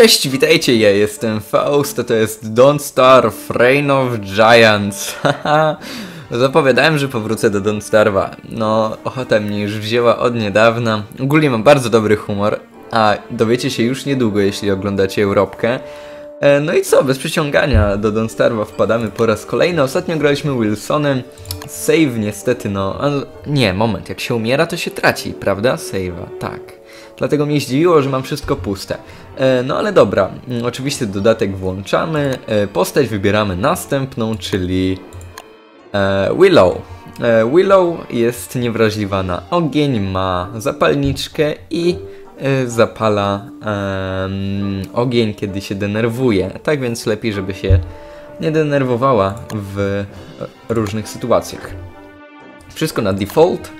Cześć, witajcie, ja jestem Faust, to jest Don't Starve, Reign of Giants. Zapowiadałem, że powrócę do Don't Starve'a. No, ochota mnie już wzięła od niedawna. Ogólnie mam bardzo dobry humor, a dowiecie się już niedługo, jeśli oglądacie Europkę. E, No i co, bez przyciągania do Don't Starve'a wpadamy po raz kolejny. Ostatnio graliśmy Wilsonem. Save niestety, no... Nie, moment, jak się umiera, to się traci, prawda? Save'a, tak. Dlatego mnie zdziwiło, że mam wszystko puste. E, no ale dobra, mm, oczywiście dodatek włączamy. E, postać wybieramy następną, czyli e, Willow. Willow jest niewrażliwa na ogień, ma zapalniczkę i zapala ogień, kiedy się denerwuje. Tak więc lepiej, żeby się nie denerwowała w różnych sytuacjach. Wszystko na default.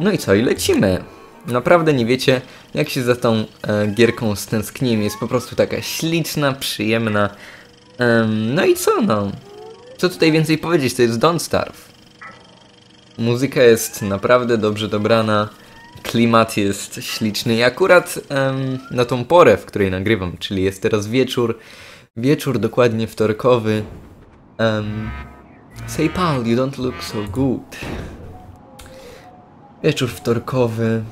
No i co, i lecimy. Naprawdę nie wiecie, jak się za tą e, gierką stęskniłem. Jest po prostu taka śliczna, przyjemna. Em, no i co, no? Co tutaj więcej powiedzieć? To jest Don't Starve. Muzyka jest naprawdę dobrze dobrana. Klimat jest śliczny i akurat em, na tą porę, w której nagrywam, czyli jest teraz wieczór, wieczór dokładnie wtorkowy. Say Paul, you don't look so good. Wieczór wtorkowy,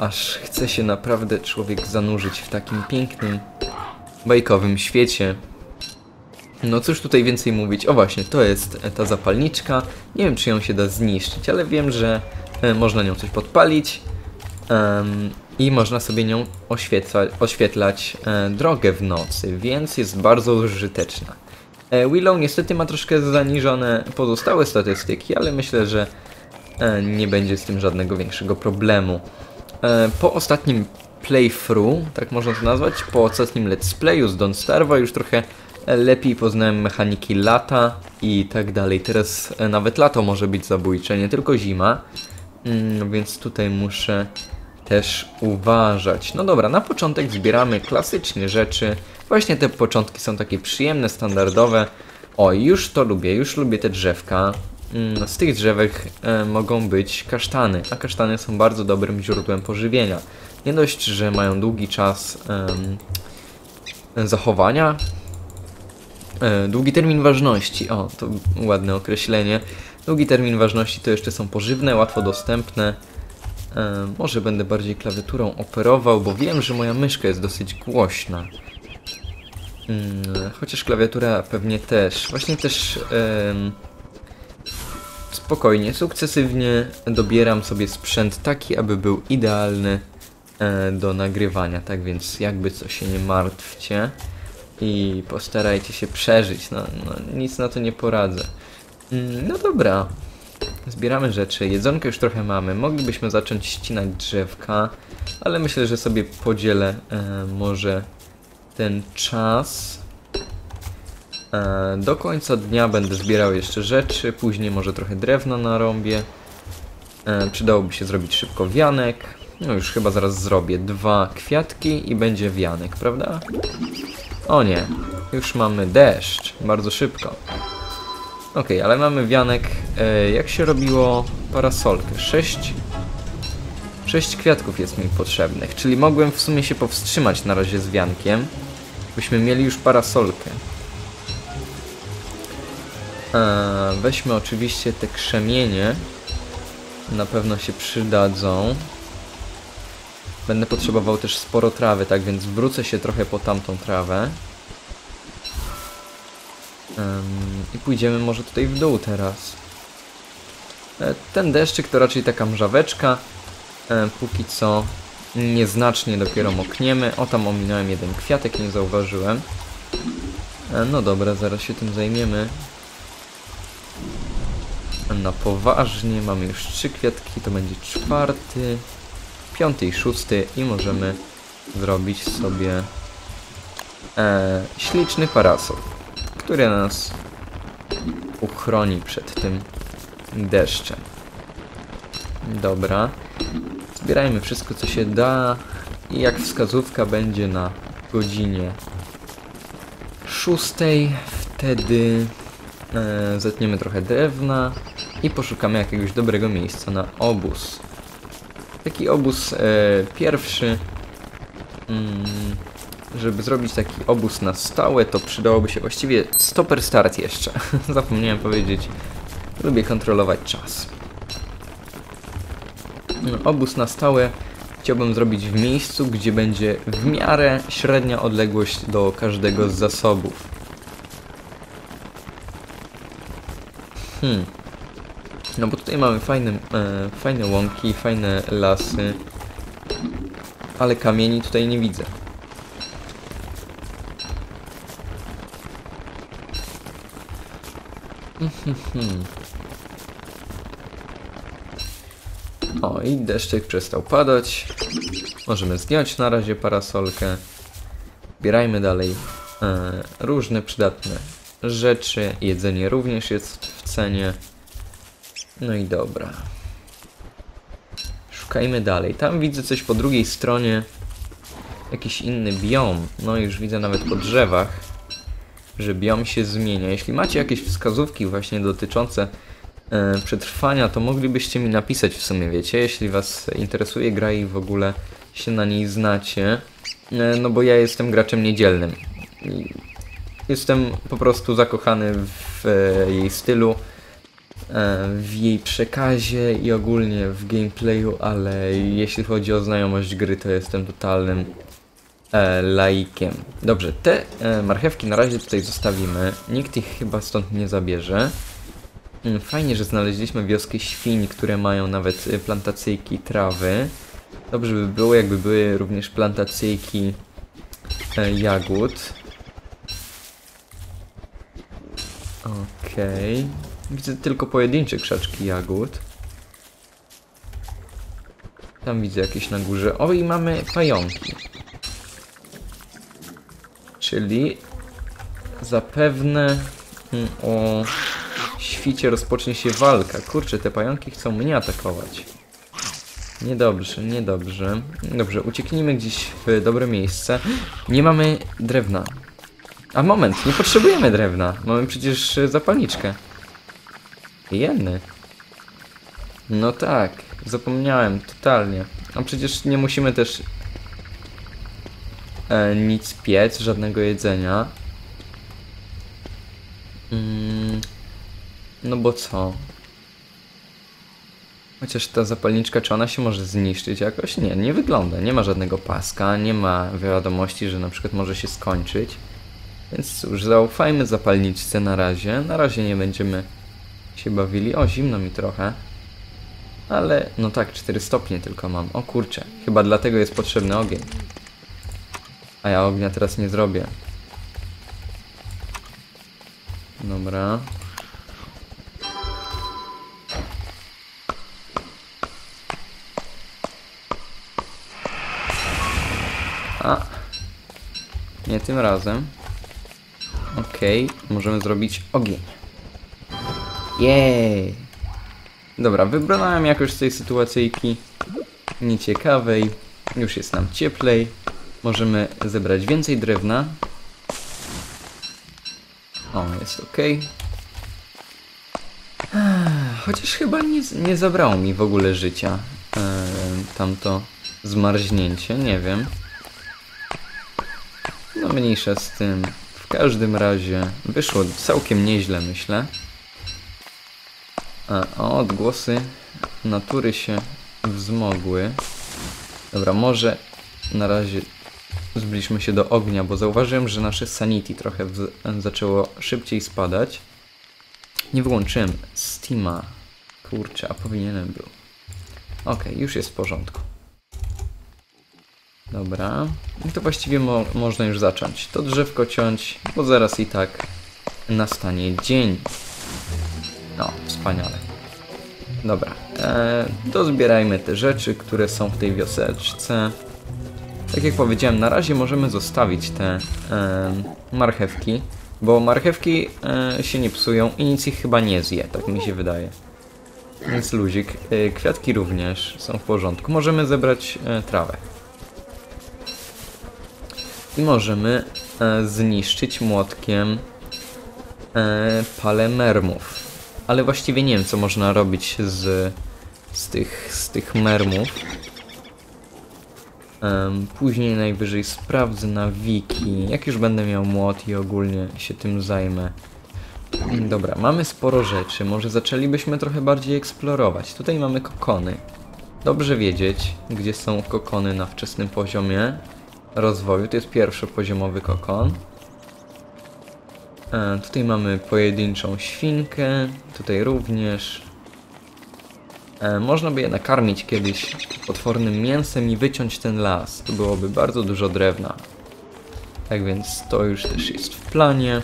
aż chce się naprawdę człowiek zanurzyć w takim pięknym, bajkowym świecie. No cóż tutaj więcej mówić? O właśnie, to jest e, ta zapalniczka. Nie wiem, czy ją się da zniszczyć, ale wiem, że e, można nią coś podpalić em, i można sobie nią oświetla, oświetlać e, drogę w nocy, więc jest bardzo użyteczna. E, Willow niestety ma troszkę zaniżone pozostałe statystyki, ale myślę, że e, nie będzie z tym żadnego większego problemu. E, po ostatnim playthrough, tak można to nazwać, po ostatnim let's playu z Don't Starve'a już trochę lepiej poznałem mechaniki lata i tak dalej. Teraz e, nawet lato może być zabójcze, nie tylko zima, mm, więc tutaj muszę też uważać. No dobra, na początek zbieramy klasycznie rzeczy. Właśnie te początki są takie przyjemne, standardowe. O, już to lubię, już lubię te drzewka. Mm, Z tych drzewek mogą być kasztany, a kasztany są bardzo dobrym źródłem pożywienia. Nie dość, że mają długi czas zachowania, e, długi termin ważności, o, to ładne określenie. Długi termin ważności to jeszcze są pożywne, łatwo dostępne. E, może będę bardziej klawiaturą operował, bo wiem, że moja myszka jest dosyć głośna. Mm, chociaż klawiatura pewnie też. Właśnie też spokojnie, sukcesywnie dobieram sobie sprzęt taki, aby był idealny e, do nagrywania. Tak więc jakby co się nie martwcie i postarajcie się przeżyć. No, no nic na to nie poradzę. Mm, no dobra. Zbieramy rzeczy, jedzonko już trochę mamy. Moglibyśmy zacząć ścinać drzewka, ale myślę, że sobie podzielę e, może ten czas. E, do końca dnia będę zbierał jeszcze rzeczy, później może trochę drewna narąbię. E, przydałoby się zrobić szybko wianek. No już chyba zaraz zrobię dwa kwiatki i będzie wianek, prawda? O nie, już mamy deszcz, bardzo szybko. Okej, ale mamy wianek. E, jak się robiło parasolkę? Sześć... Sześć kwiatków jest mi potrzebnych, czyli mogłem w sumie się powstrzymać na razie z wiankiem, byśmy mieli już parasolkę. E, weźmy oczywiście te krzemienie. Na pewno się przydadzą. Będę potrzebował też sporo trawy, tak więc wrócę się trochę po tamtą trawę. I pójdziemy może tutaj w dół teraz. E, Ten deszczyk to raczej taka mrzaweczka. E, Póki co nieznacznie dopiero mokniemy. O, tam ominąłem jeden kwiatek, nie zauważyłem. No dobra, zaraz się tym zajmiemy. Na poważnie mamy już trzy kwiatki, to będzie czwarty, piąty i szósty i możemy zrobić sobie e, śliczny parasol, który nas uchroni przed tym deszczem. Dobra. Zbierajmy wszystko co się da i jak wskazówka będzie na godzinie szóstej, wtedy e, zetniemy trochę drewna i poszukamy jakiegoś dobrego miejsca na obóz. Taki obóz e, pierwszy mm, żeby zrobić taki obóz na stałe, to przydałoby się właściwie stopper start jeszcze. Zapomniałem powiedzieć. Lubię kontrolować czas. No, Obóz na stałe chciałbym zrobić w miejscu, gdzie będzie w miarę średnia odległość do każdego z zasobów. Hmm. No bo tutaj mamy fajne, e, fajne łąki, fajne lasy, ale kamieni tutaj nie widzę. O, i deszczyk przestał padać. Możemy zdjąć na razie parasolkę. Zbierajmy dalej e, różne przydatne rzeczy. Jedzenie również jest w cenie. No i dobra. Szukajmy dalej. Tam widzę coś po drugiej stronie. Jakiś inny biom. No już widzę nawet po drzewach, że biom się zmienia. Jeśli macie jakieś wskazówki właśnie dotyczące e, przetrwania, to moglibyście mi napisać w sumie, wiecie, jeśli was interesuje gra i w ogóle się na niej znacie. E, no bo ja jestem graczem niedzielnym. Jestem po prostu zakochany w e, jej stylu, w jej przekazie i ogólnie w gameplayu, ale jeśli chodzi o znajomość gry, to jestem totalnym e, laikiem. Dobrze, te e, marchewki na razie tutaj zostawimy. Nikt ich chyba stąd nie zabierze. Mm, Fajnie, że znaleźliśmy wioskę świń, które mają nawet e, plantacyjki trawy. Dobrze by było, jakby były również plantacyjki e, jagód. Okej. Widzę tylko pojedyncze krzaczki jagód. Tam widzę jakieś na górze. O, i mamy pająki. Czyli zapewne mm, o świcie rozpocznie się walka. Kurczę, te pająki chcą mnie atakować. Niedobrze, niedobrze. Dobrze, ucieknijmy gdzieś w dobre miejsce. Nie mamy drewna. A moment, nie potrzebujemy drewna. Mamy przecież e, zapalniczkę. Jeny. No tak, zapomniałem totalnie. A przecież nie musimy też e, nic piec, żadnego jedzenia. Mm, no bo co? Chociaż ta zapalniczka, czy ona się może zniszczyć jakoś? Nie, nie wygląda. Nie ma żadnego paska, nie ma wiadomości, że na przykład może się skończyć. Więc cóż, zaufajmy zapalniczce na razie. Na razie nie będziemy się bawili. O, zimno mi trochę. Ale, no tak, 4 stopnie tylko mam. O kurczę, chyba dlatego jest potrzebny ogień. A ja ognia teraz nie zrobię. Dobra. A. Nie tym razem. Okej, możemy zrobić ogień. Jej! Dobra, wybrałem jakoś z tej sytuacyjki nieciekawej. Już jest nam cieplej. Możemy zebrać więcej drewna. O, jest ok. Chociaż chyba nie, nie zabrało mi w ogóle życia e, tamto zmarznięcie, nie wiem. No mniejsza z tym. W każdym razie wyszło całkiem nieźle, myślę. A, odgłosy natury się wzmogły. Dobra, może na razie zbliżmy się do ognia, bo zauważyłem, że nasze sanity trochę zaczęło szybciej spadać. Nie wyłączyłem Steama. Kurczę, a powinienem był. Okej, już jest w porządku. Dobra. I to właściwie mo można już zacząć. To drzewko ciąć, bo zaraz i tak nastanie dzień. No, wspaniale. Dobra. E, dozbierajmy te rzeczy, które są w tej wioseczce. Tak jak powiedziałem, na razie możemy zostawić te e, marchewki, bo marchewki e, się nie psują i nic ich chyba nie zje, tak mi się wydaje. Więc luzik. E, kwiatki również są w porządku. Możemy zebrać e, trawę. I możemy e, zniszczyć młotkiem e, palę mermów. Ale właściwie nie wiem, co można robić z, z, tych, z tych mermów. Em, później najwyżej sprawdzę na wiki, jak już będę miał młot i ogólnie się tym zajmę. Dobra, mamy sporo rzeczy, może zaczęlibyśmy trochę bardziej eksplorować. Tutaj mamy kokony. Dobrze wiedzieć, gdzie są kokony na wczesnym poziomie rozwoju. To jest pierwszopoziomowy kokon. E, tutaj mamy pojedynczą świnkę, tutaj również. E, można by je nakarmić kiedyś potwornym mięsem i wyciąć ten las. To byłoby bardzo dużo drewna. Tak więc to już też jest w planie.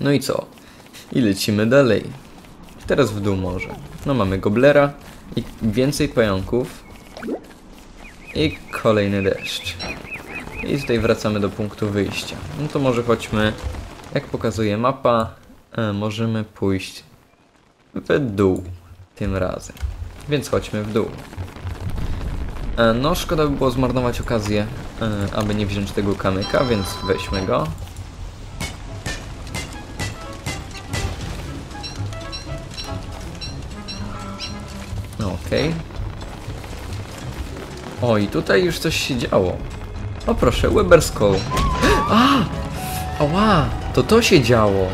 No i co? I lecimy dalej. Teraz w dół może. No mamy goblera i więcej pająków. I kolejny deszcz. I tutaj wracamy do punktu wyjścia. No to może chodźmy, jak pokazuje mapa, e, możemy pójść w dół tym razem. Więc chodźmy w dół. E, no, szkoda by było zmarnować okazję, e, aby nie wziąć tego kamyka, więc weźmy go. Okej. O, i tutaj już coś się działo. O proszę, Weber Skull. A! Ała! To to się działo.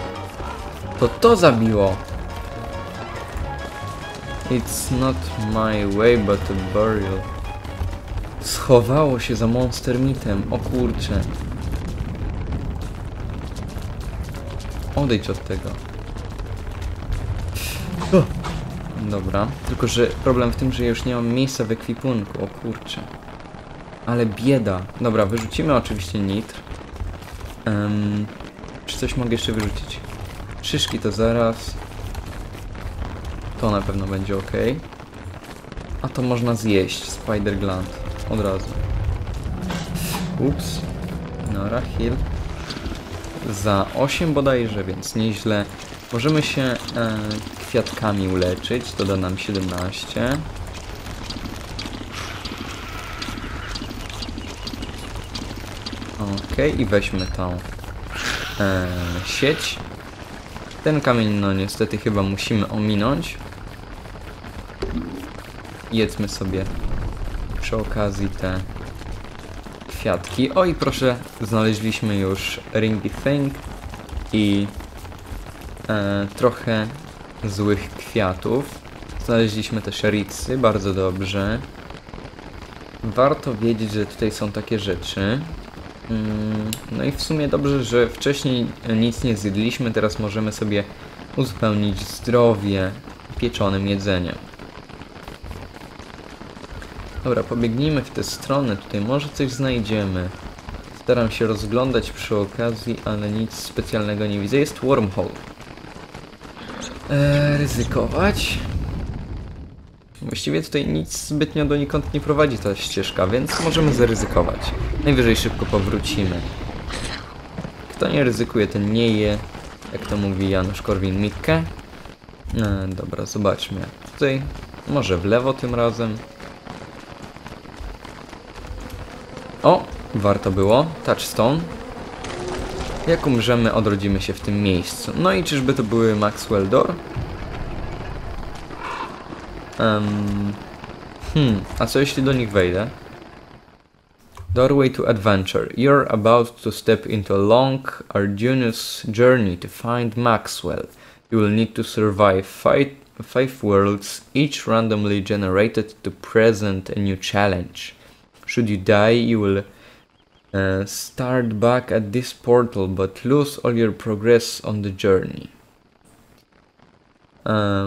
To to zabiło. It's not my way, but a burial. Schowało się za Monster Mitem. O kurcze. Odejdź od tego. Dobra, tylko że problem w tym, że ja już nie mam miejsca w ekwipunku. O kurcze. Ale bieda. Dobra, wyrzucimy oczywiście nitr. Em, czy coś mogę jeszcze wyrzucić? Szyszki to zaraz. To na pewno będzie ok. A to można zjeść. Spider gland. Od razu. Ups. Nora, heal. Za 8 bodajże, więc nieźle. Możemy się e, kwiatkami uleczyć. To da nam 17. Okej, i weźmy tą e, sieć. Ten kamień, no niestety chyba musimy ominąć. Jedzmy sobie przy okazji te kwiatki. O i proszę, znaleźliśmy już Ringy Thing i e, trochę złych kwiatów. Znaleźliśmy też ricy, bardzo dobrze. Warto wiedzieć, że tutaj są takie rzeczy. Mm, No i w sumie dobrze, że wcześniej nic nie zjedliśmy, teraz możemy sobie uzupełnić zdrowie pieczonym jedzeniem. Dobra, pobiegnijmy w tę stronę, tutaj może coś znajdziemy. Staram się rozglądać przy okazji, ale nic specjalnego nie widzę. Jest wormhole. Eee, ryzykować? Właściwie tutaj nic zbytnio donikąd nie prowadzi ta ścieżka, więc możemy zaryzykować. Najwyżej szybko powrócimy. Kto nie ryzykuje, ten nie je, jak to mówi Janusz Korwin-Mikke. E, dobra, zobaczmy. Tutaj, może w lewo tym razem. O, warto było. Touchstone. Jak umrzemy, odrodzimy się w tym miejscu. No i czyżby to były Maxwell Door? Um, hmm, a co jeśli do nich wejdę? Doorway to Adventure. You're about to step into a long, arduous journey to find Maxwell. You will need to survive five, five worlds, each randomly generated to present a new challenge. Should you die, you will uh, start back at this portal but lose all your progress on the journey.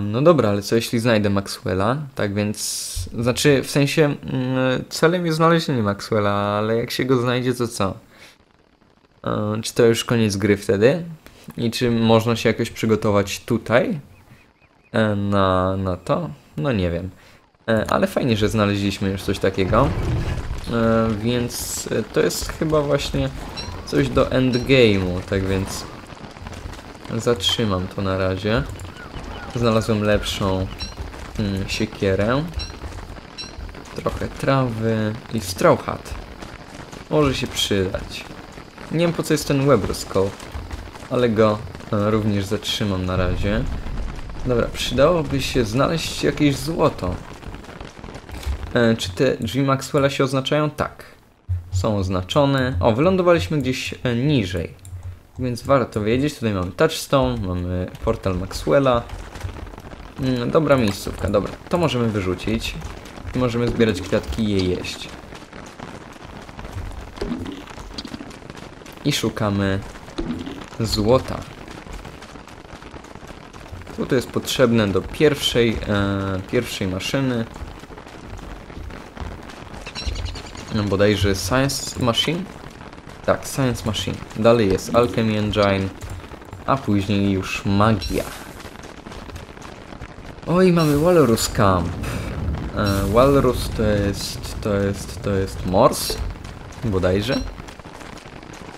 No dobra, ale co jeśli znajdę Maxwella? Tak więc, znaczy w sensie mm, celem jest znalezienie Maxwella, ale jak się go znajdzie, to co? Czy to już koniec gry wtedy? I czy można się jakoś przygotować tutaj na, na to? No nie wiem. E, Ale fajnie, że znaleźliśmy już coś takiego. E, Więc to jest chyba właśnie coś do endgame'u, tak więc zatrzymam to na razie. Znalazłem lepszą mm, siekierę. Trochę trawy i straw hat. Może się przydać. Nie wiem po co jest ten Webroskop, ale go e, również zatrzymam na razie. Dobra, przydałoby się znaleźć jakieś złoto. E, czy te drzwi Maxwella się oznaczają? Tak. Są oznaczone. O, wylądowaliśmy gdzieś e, niżej. Więc warto wiedzieć. Tutaj mamy touchstone, mamy portal Maxwella. Mm, dobra miejscówka, dobra. To możemy wyrzucić. Możemy zbierać kwiatki i je jeść. I szukamy złota. Złoto jest potrzebne do pierwszej, e, pierwszej maszyny. No, bodajże Science Machine? Tak, Science Machine. Dalej jest Alchemy Engine, a później już magia. Oj, mamy Walrus Camp. E, Walrus to jest, to jest, to jest Morse, bodajże.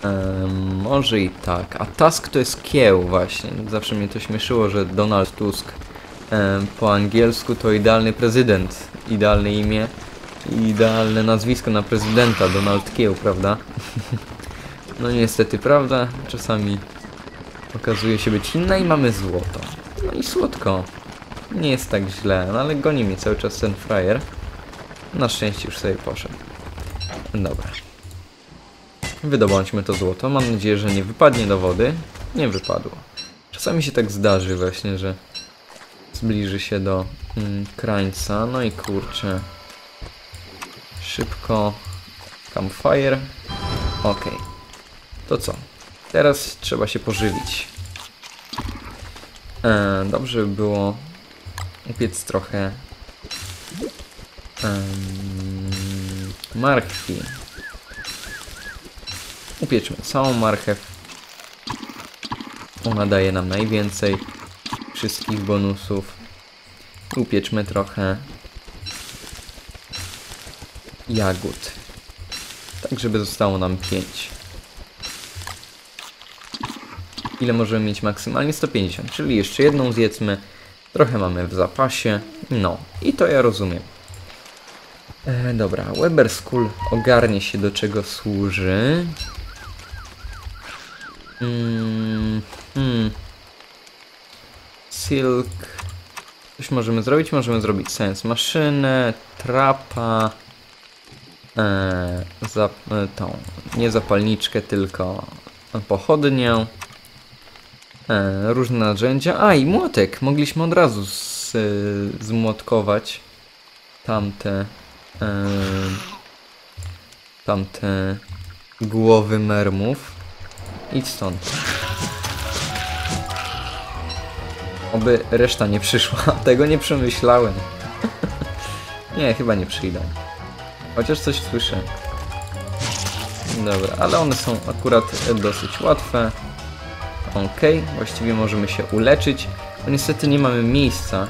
E, może i tak. A Tusk to jest kieł właśnie. Zawsze mnie to śmieszyło, że Donald Tusk e, po angielsku to idealny prezydent. Idealne imię. Idealne nazwisko na prezydenta. Donald Kieł, prawda? no niestety, prawda? Czasami okazuje się być inna i mamy złoto. No i słodko. Nie jest tak źle, no ale goni mnie cały czas ten frajer. Na szczęście już sobie poszedł. Dobra. Wydobądźmy to złoto. Mam nadzieję, że nie wypadnie do wody. Nie wypadło. Czasami się tak zdarzy właśnie, że zbliży się do mm, krańca. No i kurczę. Szybko. Campfire. Okej. To co? Teraz trzeba się pożywić. E, dobrze by było upiec trochę em, marchwi. Upieczmy całą marchew. Ona daje nam najwięcej wszystkich bonusów. Upieczmy trochę jagód. Tak, żeby zostało nam 5. Ile możemy mieć maksymalnie? 150, czyli jeszcze jedną zjedzmy. Trochę mamy w zapasie. No, i to ja rozumiem. E, dobra, Weber School ogarnie się do czego służy. Mm, hmm. Silk. Coś możemy zrobić? Możemy zrobić science maszynę, trapa. E, e, tą, nie zapalniczkę, tylko pochodnię. E, różne narzędzia. A i młotek. Mogliśmy od razu z, e, zmłotkować tamte e, tamte głowy mermów. Idź stąd. Oby reszta nie przyszła. Tego nie przemyślałem. nie, chyba nie przyjdą. Chociaż coś słyszę. Dobra, ale one są akurat dosyć łatwe. Ok, właściwie możemy się uleczyć. No niestety nie mamy miejsca,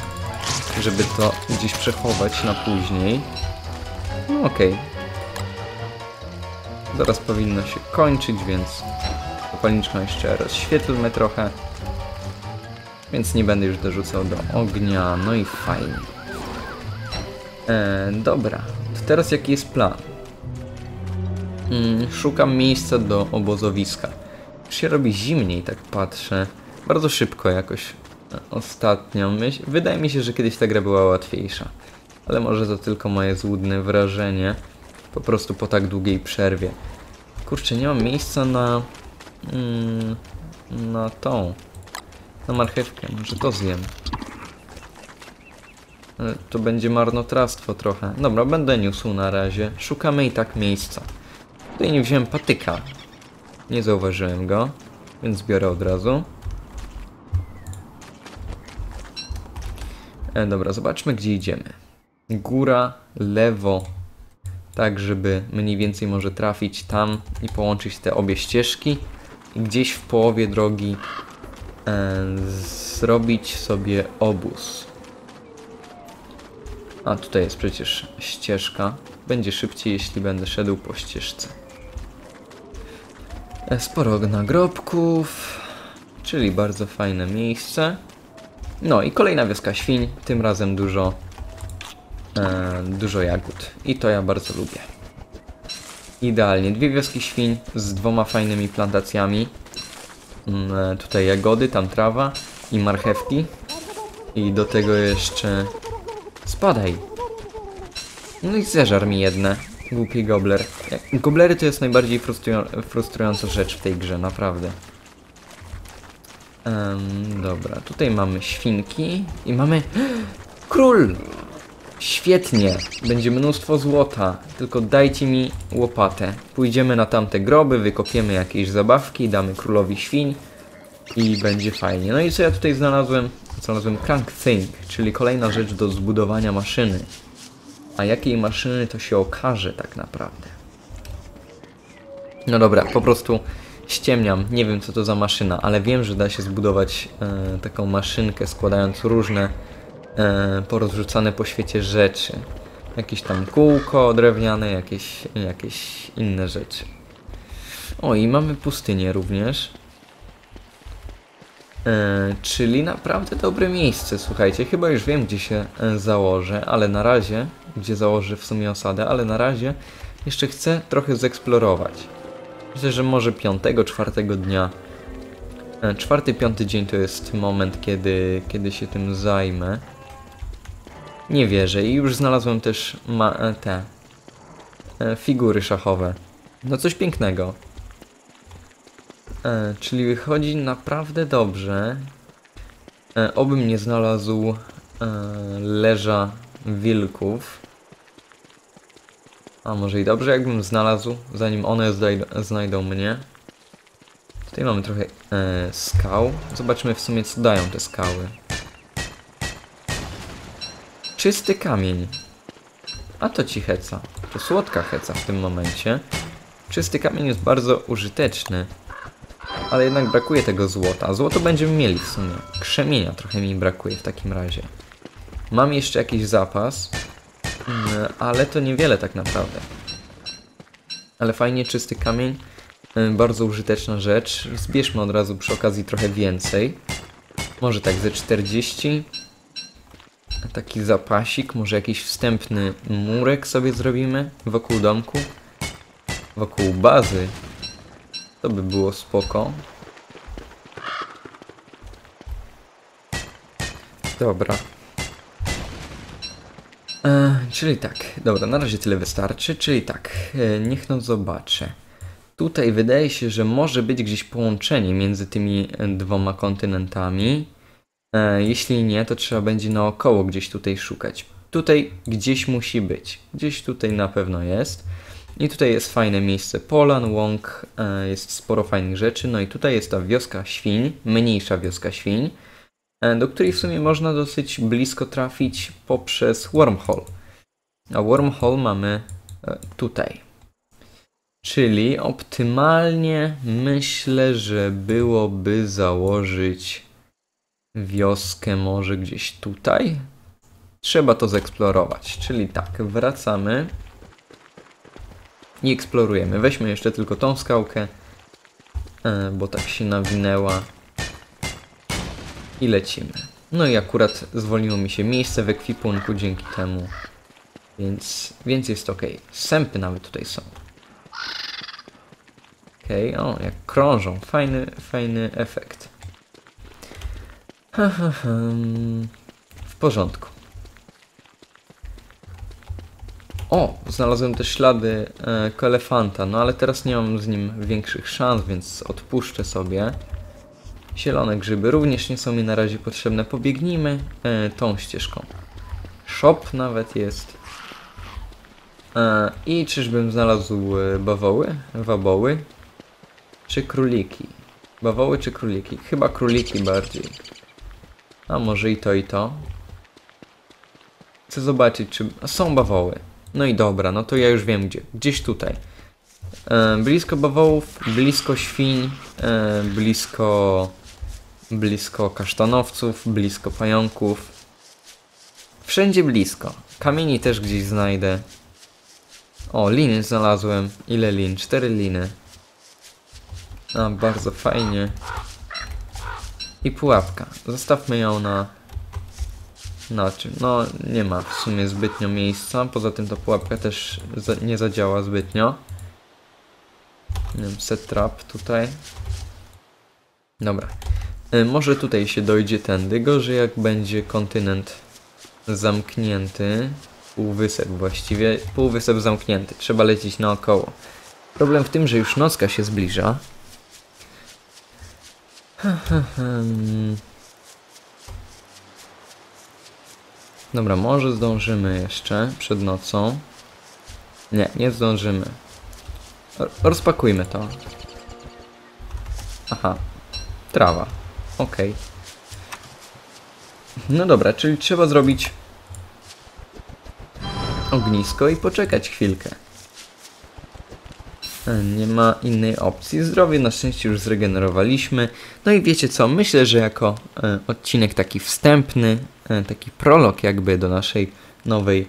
żeby to gdzieś przechować na później. No okej. Zaraz powinno się kończyć, więc zapalniczką jeszcze rozświetlmy trochę. Więc nie będę już dorzucał do ognia, no i fajnie. E, dobra, to teraz jaki jest plan? Mm, szukam miejsca do obozowiska. Się robi zimniej, tak patrzę. Bardzo szybko jakoś ostatnio. Myśl, wydaje mi się, że kiedyś ta gra była łatwiejsza. Ale może to tylko moje złudne wrażenie. Po prostu po tak długiej przerwie. Kurczę, nie mam miejsca na... Mm, na tą. Na marchewkę. Może to zjem. Ale To będzie marnotrawstwo trochę. Dobra, będę niósł na razie. Szukamy i tak miejsca. Tutaj nie wziąłem patyka. Nie zauważyłem go, więc biorę od razu. E, dobra, zobaczmy gdzie idziemy. Góra, lewo, tak żeby mniej więcej może trafić tam i połączyć te obie ścieżki. I gdzieś w połowie drogi e, zrobić sobie obóz. A tutaj jest przecież ścieżka. Będzie szybciej, jeśli będę szedł po ścieżce. E, Sporo nagrobków, czyli bardzo fajne miejsce. No i kolejna wioska świń, tym razem dużo, e, dużo jagód. I to ja bardzo lubię. Idealnie, dwie wioski świń z dwoma fajnymi plantacjami. Mm, e, tutaj jagody, tam trawa i marchewki. I do tego jeszcze... Spadaj! No i zeżar mi jedne. Głupi gobler. Goblery to jest najbardziej frustrują- frustrująca rzecz w tej grze, naprawdę. Em, dobra, tutaj mamy świnki i mamy... Król! Świetnie! Będzie mnóstwo złota, tylko dajcie mi łopatę. Pójdziemy na tamte groby, wykopiemy jakieś zabawki, damy królowi świń i będzie fajnie. No i co ja tutaj znalazłem? Znalazłem Crank Think, czyli kolejna rzecz do zbudowania maszyny. A jakiej maszyny to się okaże tak naprawdę. No dobra, po prostu ściemniam, nie wiem co to za maszyna, ale wiem, że da się zbudować e, taką maszynkę składając różne e, porozrzucane po świecie rzeczy. Jakieś tam kółko drewniane, jakieś, jakieś inne rzeczy. O, i mamy pustynię również. E, czyli naprawdę dobre miejsce, słuchajcie. Chyba już wiem, gdzie się e, założę, ale na razie, gdzie założę w sumie osadę, ale na razie jeszcze chcę trochę zeksplorować. Myślę, że może piątego, czwartego dnia. E, czwarty, piąty dzień to jest moment, kiedy, kiedy się tym zajmę. Nie wierzę i już znalazłem też te figury szachowe. No coś pięknego. E, czyli wychodzi naprawdę dobrze. E, obym nie znalazł e, leża wilków. A może i dobrze, jakbym znalazł, zanim one znajdą mnie. Tutaj mamy trochę e, skał. Zobaczmy w sumie, co dają te skały. Czysty kamień. A to ci heca. To słodka heca w tym momencie. Czysty kamień jest bardzo użyteczny. Ale jednak brakuje tego złota. Złoto będziemy mieli w sumie. Krzemienia trochę mi brakuje w takim razie. Mam jeszcze jakiś zapas. mm, Ale to niewiele tak naprawdę. Ale fajnie czysty kamień. y, Bardzo użyteczna rzecz. Zbierzmy od razu przy okazji trochę więcej. Może tak ze 40. Taki zapasik, może jakiś wstępny murek sobie zrobimy wokół domku. Wokół bazy. To by było spoko. Dobra. E, czyli tak, dobra, na razie tyle wystarczy. Czyli tak, e, niech no zobaczę. Tutaj wydaje się, że może być gdzieś połączenie między tymi e, dwoma kontynentami. E, jeśli nie, to trzeba będzie naokoło gdzieś tutaj szukać. Tutaj gdzieś musi być. Gdzieś tutaj na pewno jest. I tutaj jest fajne miejsce polan, łąk, e, jest sporo fajnych rzeczy. No i tutaj jest ta wioska świń, mniejsza wioska świń, e, do której w sumie można dosyć blisko trafić poprzez wormhole. A wormhole mamy e, tutaj. Czyli optymalnie myślę, że byłoby założyć wioskę może gdzieś tutaj. Trzeba to zeksplorować. Czyli tak, wracamy i eksplorujemy. Weźmy jeszcze tylko tą skałkę, e, bo tak się nawinęła. I lecimy. No i akurat zwolniło mi się miejsce w ekwipunku dzięki temu. Więc, więc jest ok. Sępy nawet tutaj są. Okej, o, jak krążą. Fajny, fajny efekt. W porządku. O, znalazłem też ślady e, no ale teraz nie mam z nim większych szans, więc odpuszczę sobie. Zielone grzyby również nie są mi na razie potrzebne. Pobiegnijmy e, tą ścieżką. Shop nawet jest. E, I czyżbym znalazł e, bawoły? Waboły? Czy króliki? Bawoły czy króliki? Chyba króliki bardziej. A może i to i to. Chcę zobaczyć czy... Są bawoły. No i dobra, no to ja już wiem gdzie. Gdzieś tutaj. E, blisko bawołów, blisko świń, e, blisko... Blisko kasztanowców, blisko pająków. Wszędzie blisko. Kamieni też gdzieś znajdę. O, liny znalazłem. Ile lin? Cztery liny. A, bardzo fajnie. I pułapka. Zostawmy ją na... Czym? No, nie ma w sumie zbytnio miejsca. Poza tym ta pułapka też za nie zadziała zbytnio. Nie wiem, set trap tutaj. Dobra. Y, może tutaj się dojdzie tędy. Gorzej jak będzie kontynent zamknięty. półwysep właściwie, półwysep zamknięty, trzeba lecieć naokoło. Problem w tym, że już nocka się zbliża. Dobra, może zdążymy jeszcze przed nocą. Nie, nie zdążymy. Rozpakujmy to. Aha. Trawa. Okej. No dobra, czyli trzeba zrobić ognisko i poczekać chwilkę. E, Nie ma innej opcji. Zdrowie na szczęście już zregenerowaliśmy. No i wiecie co? Myślę, że jako e, odcinek taki wstępny, taki prolog jakby do naszej nowej,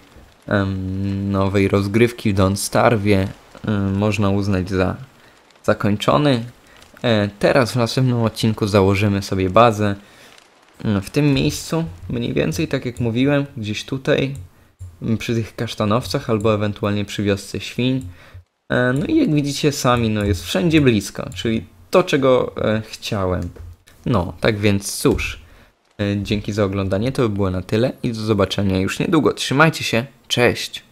nowej rozgrywki w Don't Starwie e, można uznać za zakończony. E, teraz w następnym odcinku założymy sobie bazę. E, W tym miejscu, mniej więcej tak jak mówiłem, gdzieś tutaj, przy tych kasztanowcach albo ewentualnie przy wiosce świń. E, No i jak widzicie sami, no jest wszędzie blisko, czyli to, czego e, chciałem. No, tak więc cóż, e, dzięki za oglądanie, to by było na tyle i do zobaczenia już niedługo. Trzymajcie się, cześć!